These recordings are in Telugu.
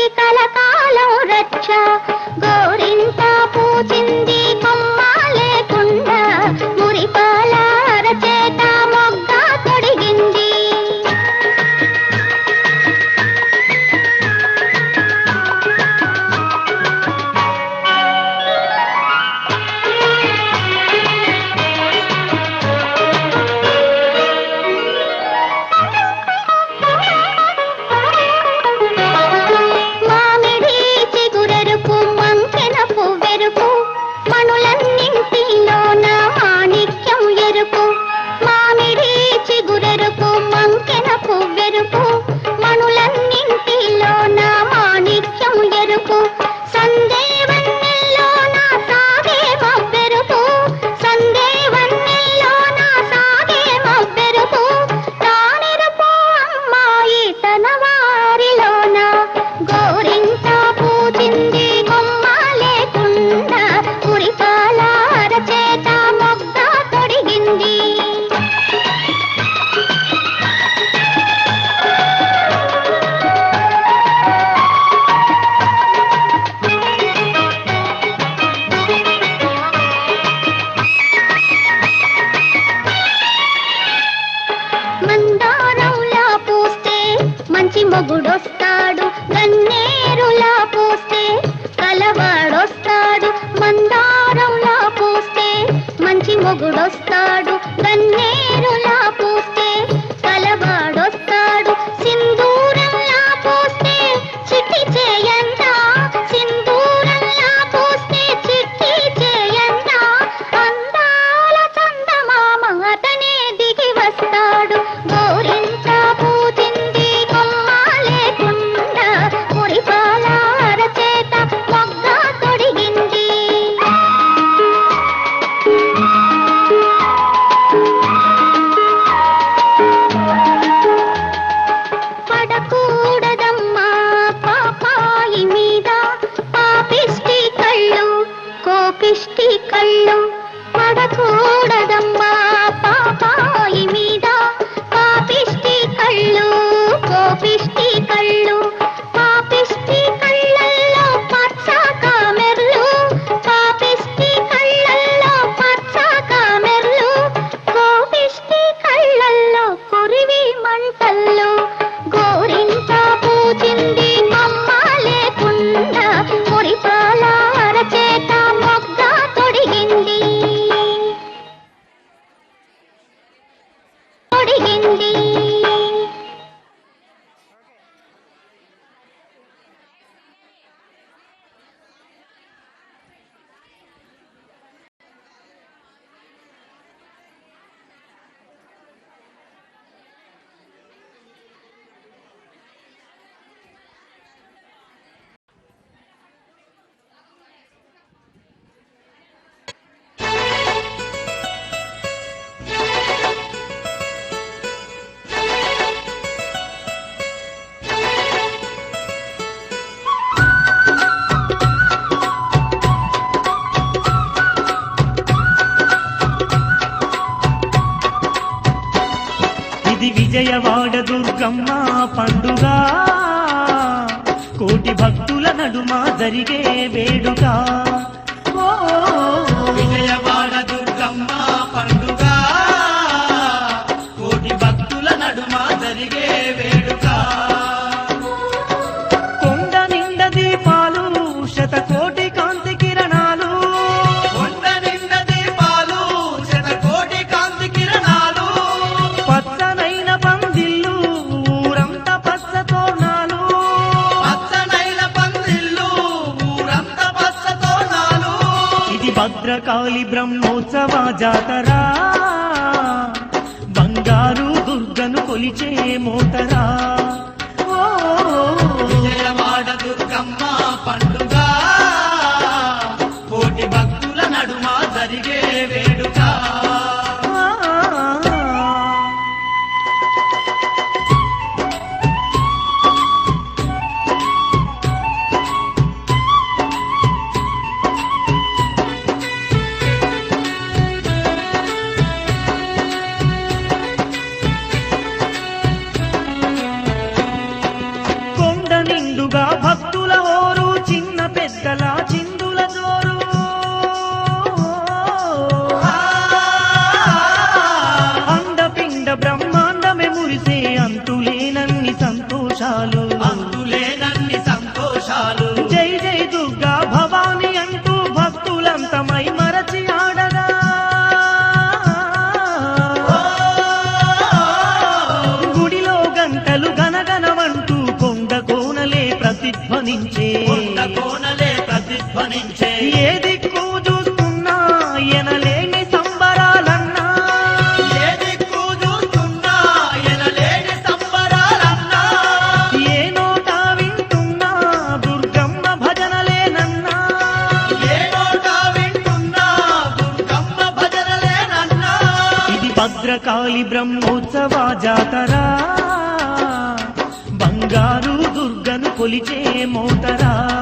కలకాలం రక్ష గోర మొగుడొస్తాడు కన్నేరులా విజయవాడ దుర్గమ్మ పండుగ. కోటి భక్తుల నడుమ జరిగే వేడుగా కాళి బ్రహ్మోత్సవ జాతరా. బంగారు దుర్గను కొలిచే మోతరా. నంది బ్రహ్మోత్సవ జాతరా. బంగారు దుర్గను కొలిచే మోతరా.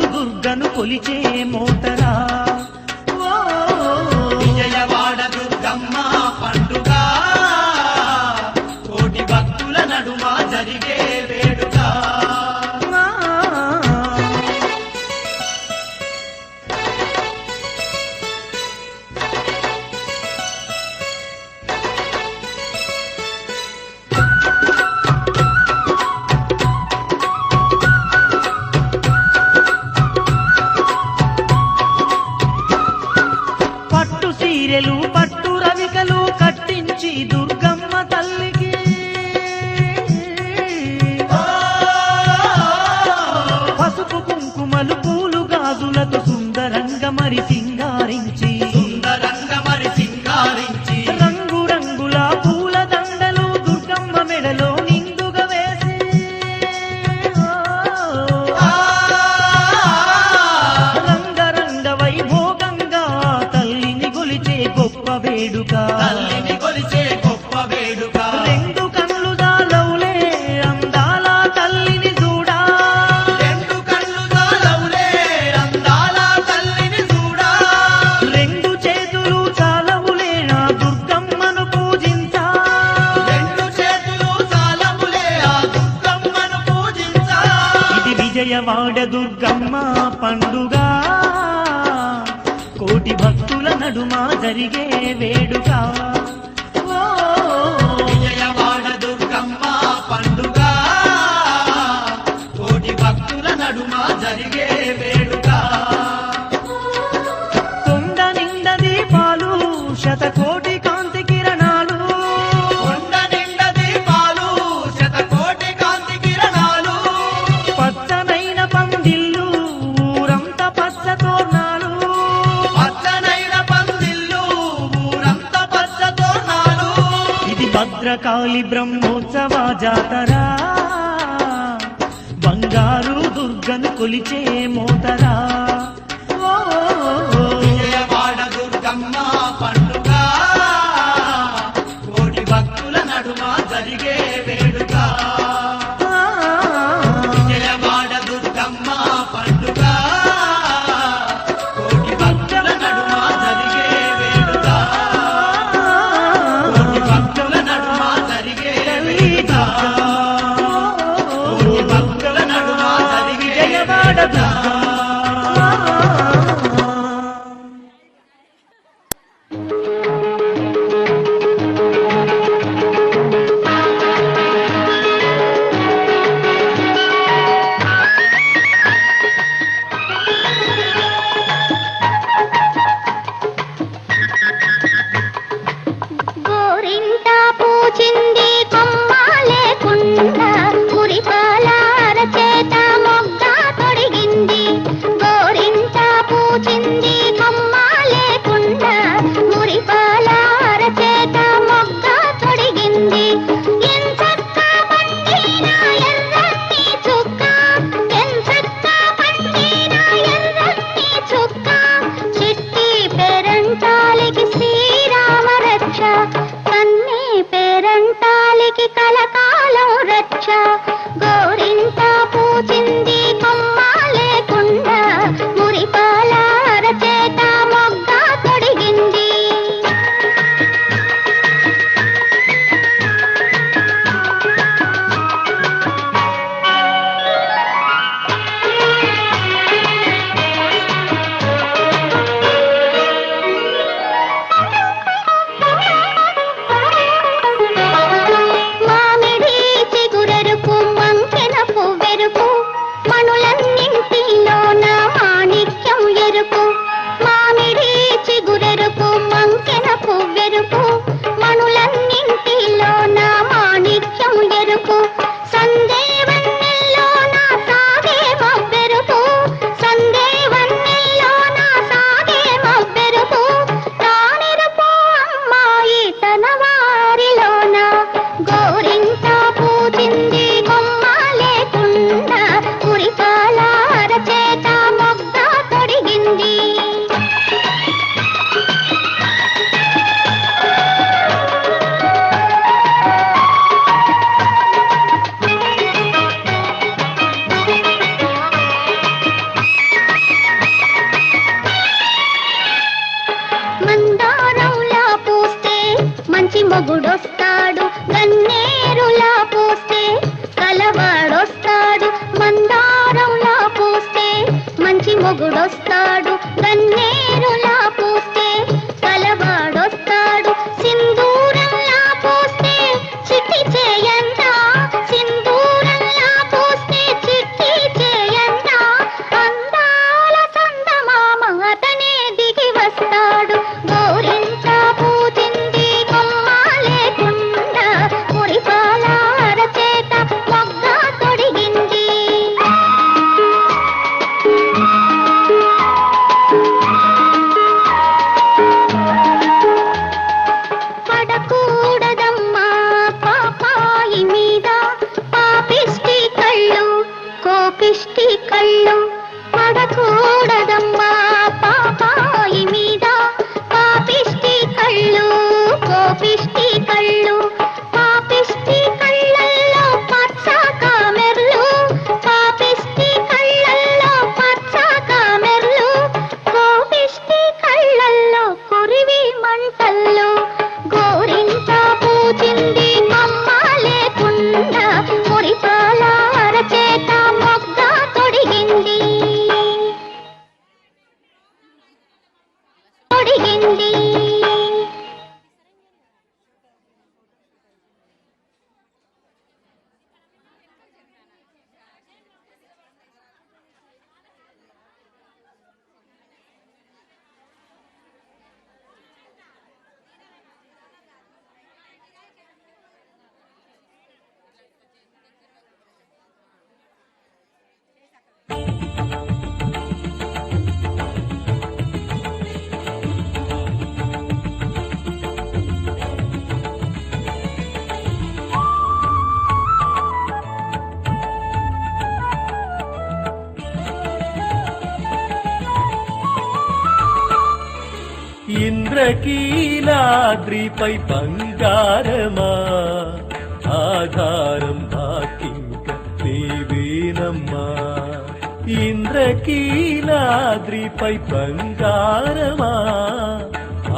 కొలిచే మోతరా? పండుగ. కోటి భక్తుల నడుమ జరిగే వాడ దుర్గమ్మ పండుగ. కోటి భక్తుల నడుమ జరిగే వేడుక. భద్రకాళి బ్రహ్మోత్సవ జాతర. బంగారు దుర్గను కొలిచే మోతరా. కలకాలం రచ్చ గోరింత పూచింది మొగుడొస్తాడు. కన్ను ఇంద్రకీలాద్రిపై బంగారమా ఆధారం మాకింక నీవేనమ్మా ఇంద్రకీలాద్రిపై బంగారమా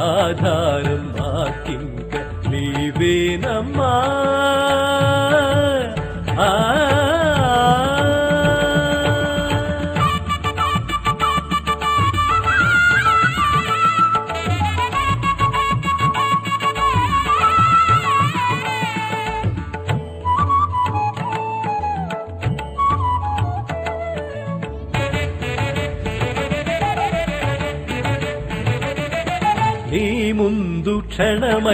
ఆధారం మాకింక నీవేనమ్మా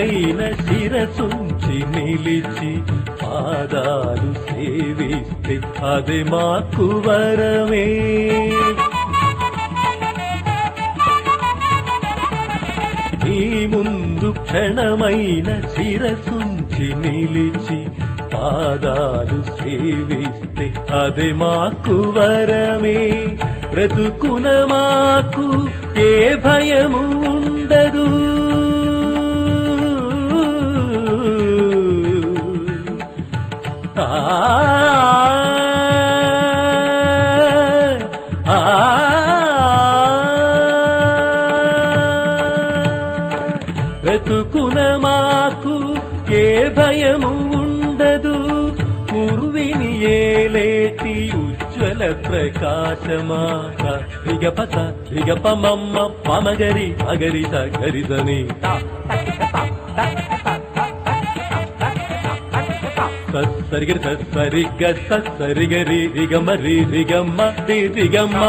పైన శిరసుంచి నిలిచి పాదాలు సేవిస్తే అది మాకు వరమే. నీ ముందు క్షణమైన శిరసుంచి నిలిచి పాదాలు సేవిస్తే అది మాకు వరమే. బ్రతుకున మాకు ఏ భయము ఉండదు వెతుకున మాకు ఏ భయము ఉండదు. పూర్విని ఏలేటి ఉజ్వల ప్రకాశమాక. రిగపత రిగపమమ్మ పమగరి అగరి సగరిదని సరిగ సరిగ సరిగ రి రిగమ రి రిగమ్మ రి రిగమ్మ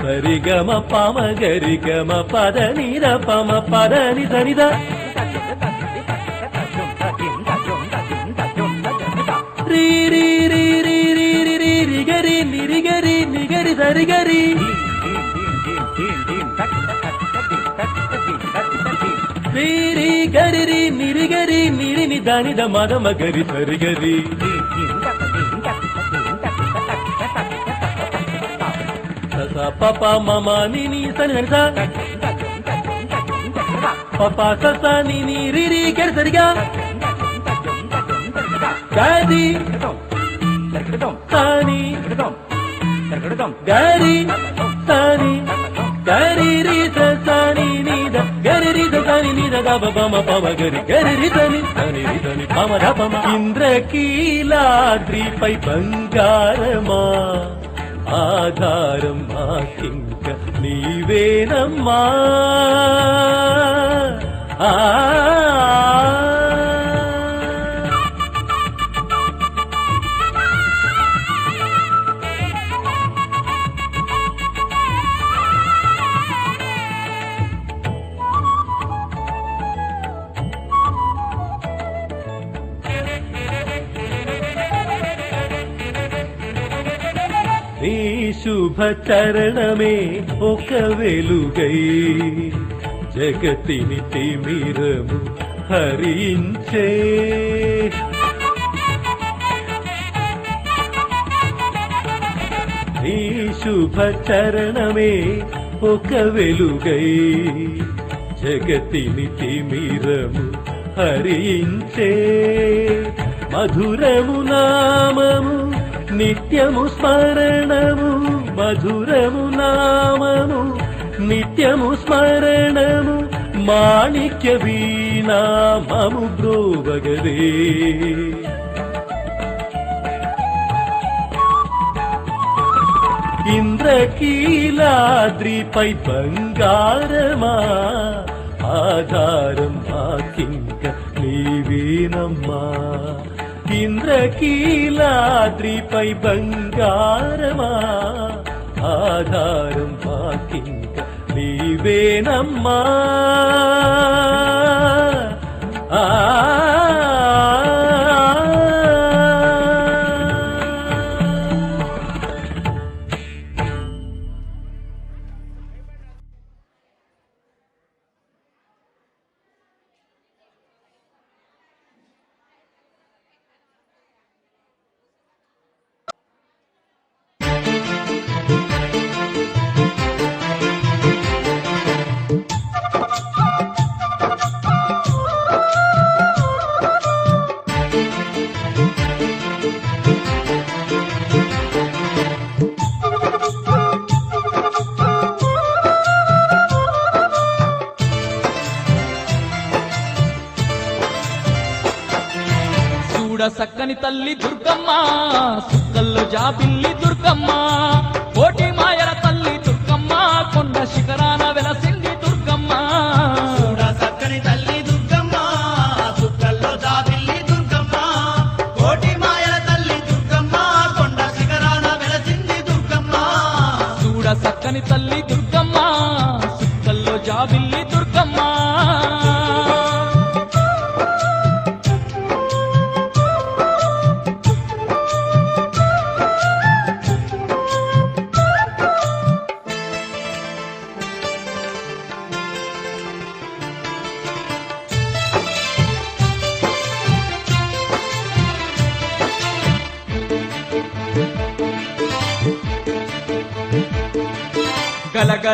సరిగమ పమ గరిగమ పద నిర పమ పద ని సరిద రీ రీ రీ రీ రీ రీ రీ రిగరి నిరిగరి నిగరి సరిగరి. రి రి గరి రీ నిరిగరి నిరిని దానిద మదమ గరి సరిగరి పప మమ నిని సని సని స. పప సస నిని రిరి గరి సరిగా గది సని. గరి. సని. గరి రి స సని. ని ద గరి రి స సని ని ద గ బ బ మ ప మ గరి గరి రి సని సని రి సని ప మ ధ ప మ ఇంద్రకీలాద్రిపై బంగారమా ఆధారం మాకింక నీవేనమ్మా ఆ శుభ చరణమే ఒక వెలుగై. జగతిని తిమిరము హరించే. నీ శుభ చరణమే ఒక వెలుగై. జగతిని తిమిరము హరించే. మధురము నామము నిత్యము స్మరణము మధురము నామము నిత్యము స్మరణము మాణిక్య వీణామము బ్రోవగదే. ఇంద్రకీలాద్రిపై బంగారమా ఆధారం మాకింక నీవేనమ్మా. ఇంద్రకీలాద్రిపై బంగారమా? ఆధారం మాకింక నీవేనమ్మా? ఆ తల్లి దుర్గమ్మ సుక్కల్లో జాబిల్లి దుర్గమ్మ.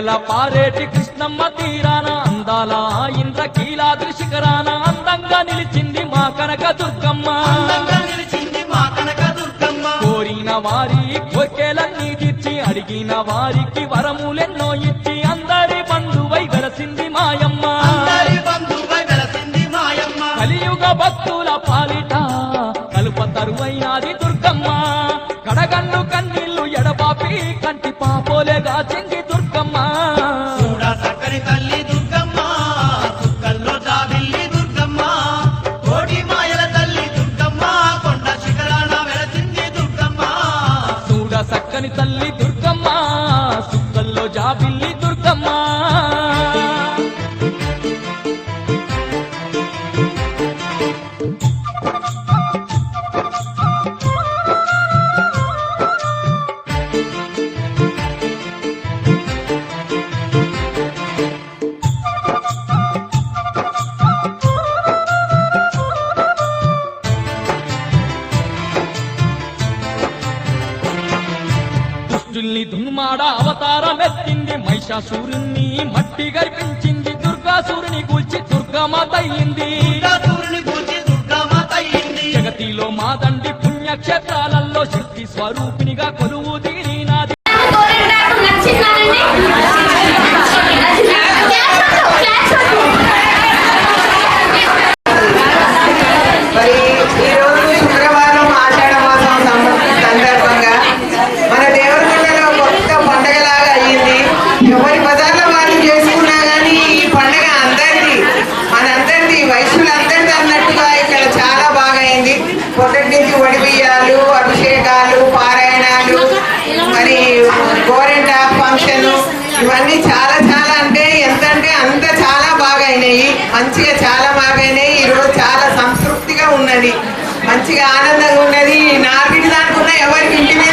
ఎడల పారేటి కృష్ణమ్మ తీరాన అందాల ఇంద్ర కీలా దృశికరాన అందంగా నిలిచింది మా కనక దుర్గమ్మ. కోరిన వారి కోరికలన్నీ తీర్చి అడిగిన వారికి వరములెన్నో ఇచ్చి అందరి బంధువై వెలసింది మాయమ్మ. కలియుగ భక్తుల పాలిట కలుప తరువైనది దుర్గమ్మ. కడగన్ను కన్నీళ్ళు ఎడబాపి కంటి పాపోలేగా చెంగి తప్పించింది దుర్గాసూరిని గూల్చి దుర్గామాత అయింది జగతిలో మాదండి పుణ్యక్షేత్రాలలో శక్తి స్వరూపినిగా కొలు ఉన్నది. మంచిగా ఆనందంగా ఉన్నది. నాలుగింటి దానికి ఉన్న ఎవరికి ఇంటి మీద